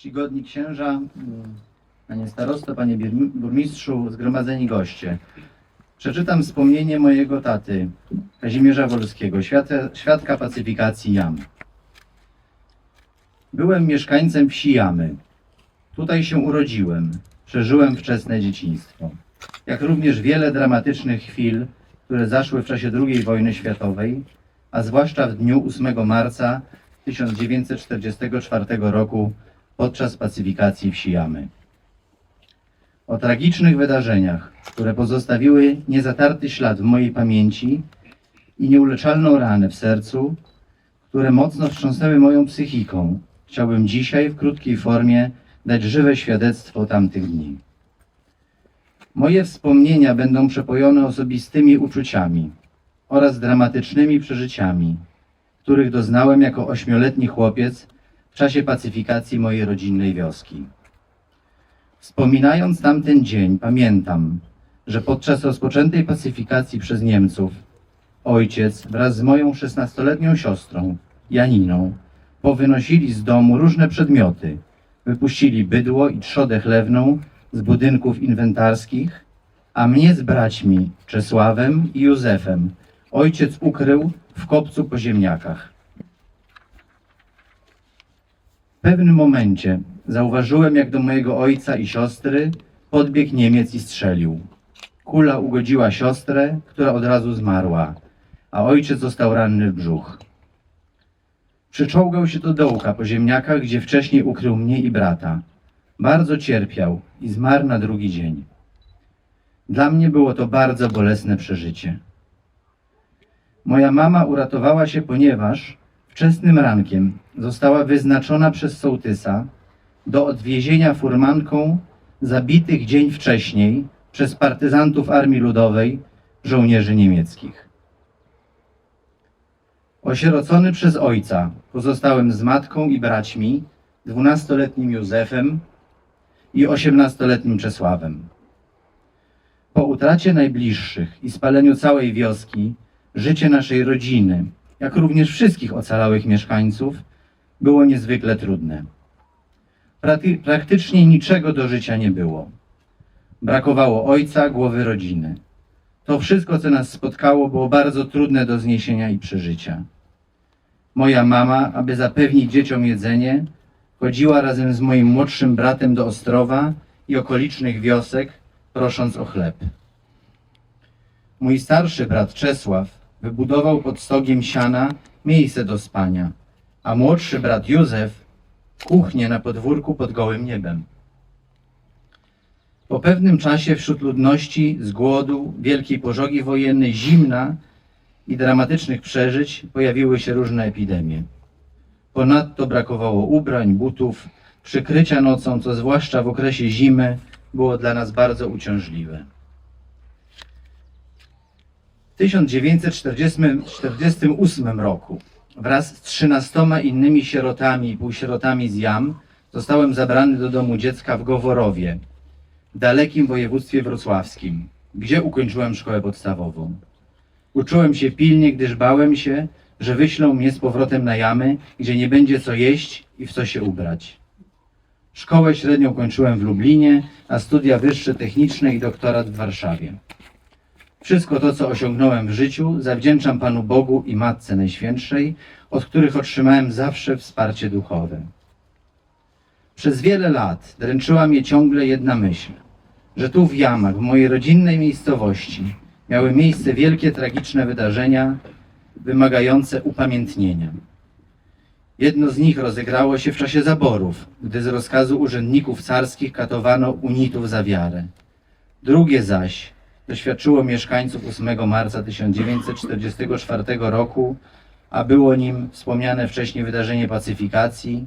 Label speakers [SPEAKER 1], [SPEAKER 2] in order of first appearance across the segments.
[SPEAKER 1] czcigodni księża, mm, panie starosto, panie burmistrzu, zgromadzeni goście. Przeczytam wspomnienie mojego taty, Kazimierza Wolskiego, świadka pacyfikacji Jam. Byłem mieszkańcem wsi Jamy. Tutaj się urodziłem, przeżyłem wczesne dzieciństwo. Jak również wiele dramatycznych chwil, które zaszły w czasie II wojny światowej, a zwłaszcza w dniu 8 marca 1944 roku podczas pacyfikacji wsi Jamy. O tragicznych wydarzeniach, które pozostawiły niezatarty ślad w mojej pamięci i nieuleczalną ranę w sercu, które mocno wstrząsnęły moją psychiką, chciałbym dzisiaj w krótkiej formie dać żywe świadectwo tamtych dni. Moje wspomnienia będą przepojone osobistymi uczuciami oraz dramatycznymi przeżyciami, których doznałem jako ośmioletni chłopiec w czasie pacyfikacji mojej rodzinnej wioski. Wspominając tamten dzień, pamiętam, że podczas rozpoczętej pacyfikacji przez Niemców ojciec wraz z moją szesnastoletnią siostrą, Janiną, powynosili z domu różne przedmioty. Wypuścili bydło i trzodę chlewną z budynków inwentarskich, a mnie z braćmi Czesławem i Józefem ojciec ukrył w kopcu po ziemniakach. W pewnym momencie zauważyłem, jak do mojego ojca i siostry podbiegł Niemiec i strzelił. Kula ugodziła siostrę, która od razu zmarła, a ojciec został ranny w brzuch. Przyczołgał się do dołka po ziemniakach, gdzie wcześniej ukrył mnie i brata. Bardzo cierpiał i zmarł na drugi dzień. Dla mnie było to bardzo bolesne przeżycie. Moja mama uratowała się, ponieważ wczesnym rankiem została wyznaczona przez sołtysa do odwiezienia furmanką zabitych dzień wcześniej przez partyzantów Armii Ludowej żołnierzy niemieckich. Osierocony przez ojca, pozostałem z matką i braćmi, dwunastoletnim Józefem i osiemnastoletnim Czesławem. Po utracie najbliższych i spaleniu całej wioski, życie naszej rodziny, jak również wszystkich ocalałych mieszkańców, było niezwykle trudne. Praktycznie niczego do życia nie było. Brakowało ojca, głowy rodziny. To wszystko, co nas spotkało, było bardzo trudne do zniesienia i przeżycia. Moja mama, aby zapewnić dzieciom jedzenie, chodziła razem z moim młodszym bratem do Ostrowa i okolicznych wiosek, prosząc o chleb. Mój starszy brat Czesław wybudował pod stogiem siana miejsce do spania, a młodszy brat Józef kuchnię na podwórku pod gołym niebem. Po pewnym czasie wśród ludności z głodu, wielkiej pożogi wojennej, zimna i dramatycznych przeżyć pojawiły się różne epidemie. Ponadto brakowało ubrań, butów, przykrycia nocą, co zwłaszcza w okresie zimy było dla nas bardzo uciążliwe. W 1948 roku wraz z trzynastoma innymi sierotami i półsierotami z Jam zostałem zabrany do domu dziecka w Goworowie, dalekim województwie wrocławskim, gdzie ukończyłem szkołę podstawową. Uczyłem się pilnie, gdyż bałem się, że wyślą mnie z powrotem na jamy, gdzie nie będzie co jeść i w co się ubrać. Szkołę średnią kończyłem w Lublinie, a studia wyższe techniczne i doktorat w Warszawie. Wszystko to, co osiągnąłem w życiu, zawdzięczam Panu Bogu i Matce Najświętszej, od których otrzymałem zawsze wsparcie duchowe. Przez wiele lat dręczyła mnie ciągle jedna myśl, że tu w Jamach, w mojej rodzinnej miejscowości, miały miejsce wielkie tragiczne wydarzenia wymagające upamiętnienia. Jedno z nich rozegrało się w czasie zaborów, gdy z rozkazu urzędników carskich katowano unitów za wiarę. Drugie zaś doświadczyło mieszkańców 8 marca 1944 roku, a było nim wspomniane wcześniej wydarzenie pacyfikacji,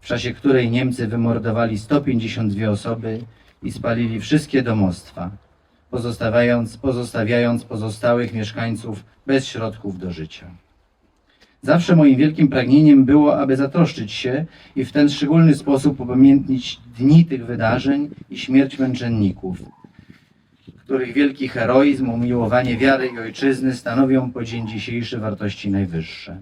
[SPEAKER 1] w czasie której Niemcy wymordowali 152 osoby i spalili wszystkie domostwa, pozostawiając, pozostawiając pozostałych mieszkańców bez środków do życia. Zawsze moim wielkim pragnieniem było, aby zatroszczyć się i w ten szczególny sposób upamiętnić dni tych wydarzeń i śmierć męczenników, których wielki heroizm, umiłowanie wiary i ojczyzny stanowią po dzień dzisiejszy wartości najwyższe.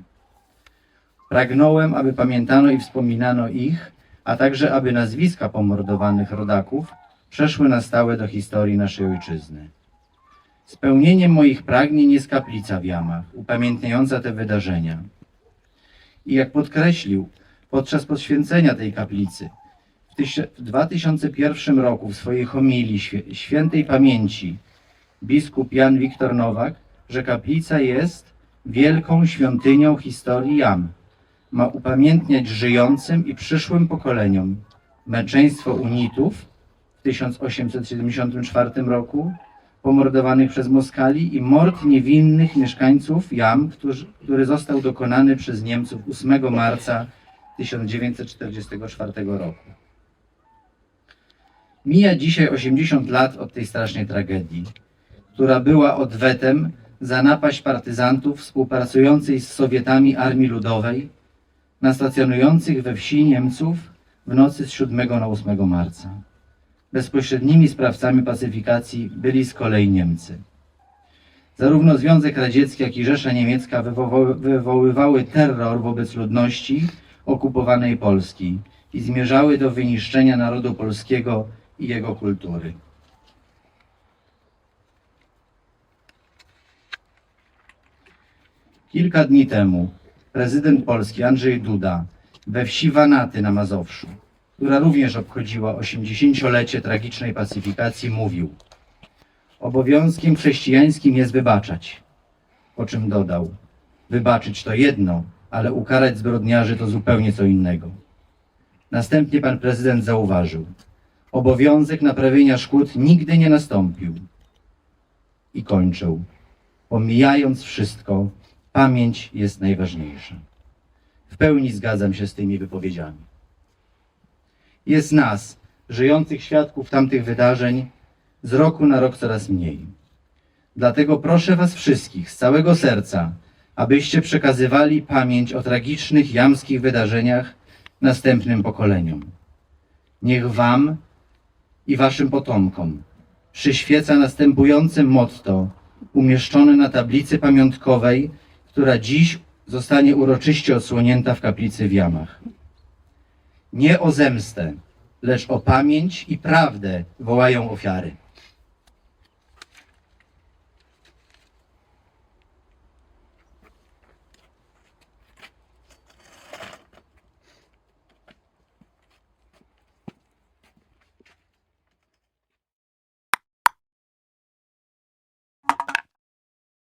[SPEAKER 1] Pragnąłem, aby pamiętano i wspominano ich, a także aby nazwiska pomordowanych rodaków przeszły na stałe do historii naszej ojczyzny. Spełnieniem moich pragnień jest kaplica w Jamach, upamiętniająca te wydarzenia. I jak podkreślił podczas poświęcenia tej kaplicy, w tyś- w 2001 roku w swojej homilii świętej pamięci biskup Jan Wiktor Nowak, że kaplica jest wielką świątynią historii Jam. Ma upamiętniać żyjącym i przyszłym pokoleniom męczeństwo unitów w 1874 roku, pomordowanych przez Moskali i mord niewinnych mieszkańców Jam, który został dokonany przez Niemców 8 marca 1944 roku. Mija dzisiaj 80 lat od tej strasznej tragedii, która była odwetem za napaść partyzantów współpracującej z Sowietami Armii Ludowej na stacjonujących we wsi Niemców w nocy z 7 na 8 marca. Bezpośrednimi sprawcami pacyfikacji byli z kolei Niemcy. Zarówno Związek Radziecki, jak i Rzesza Niemiecka wywoływały terror wobec ludności okupowanej Polski i zmierzały do wyniszczenia narodu polskiego i jego kultury. Kilka dni temu prezydent Polski Andrzej Duda we wsi Wanaty na Mazowszu, która również obchodziła 80-lecie tragicznej pacyfikacji, mówił Obowiązkiem chrześcijańskim jest wybaczać. Po czym dodał Wybaczyć to jedno, ale ukarać zbrodniarzy to zupełnie co innego. Następnie pan prezydent zauważył Obowiązek naprawienia szkód nigdy nie nastąpił. I kończył Pomijając wszystko, pamięć jest najważniejsza. W pełni zgadzam się z tymi wypowiedziami. Jest nas, żyjących świadków tamtych wydarzeń, z roku na rok coraz mniej. Dlatego proszę Was wszystkich z całego serca, abyście przekazywali pamięć o tragicznych jamskich wydarzeniach następnym pokoleniom. Niech Wam i Waszym potomkom przyświeca następujące motto umieszczone na tablicy pamiątkowej, która dziś zostanie uroczyście odsłonięta w kaplicy w Jamach. Nie o zemstę, lecz o pamięć i prawdę wołają ofiary.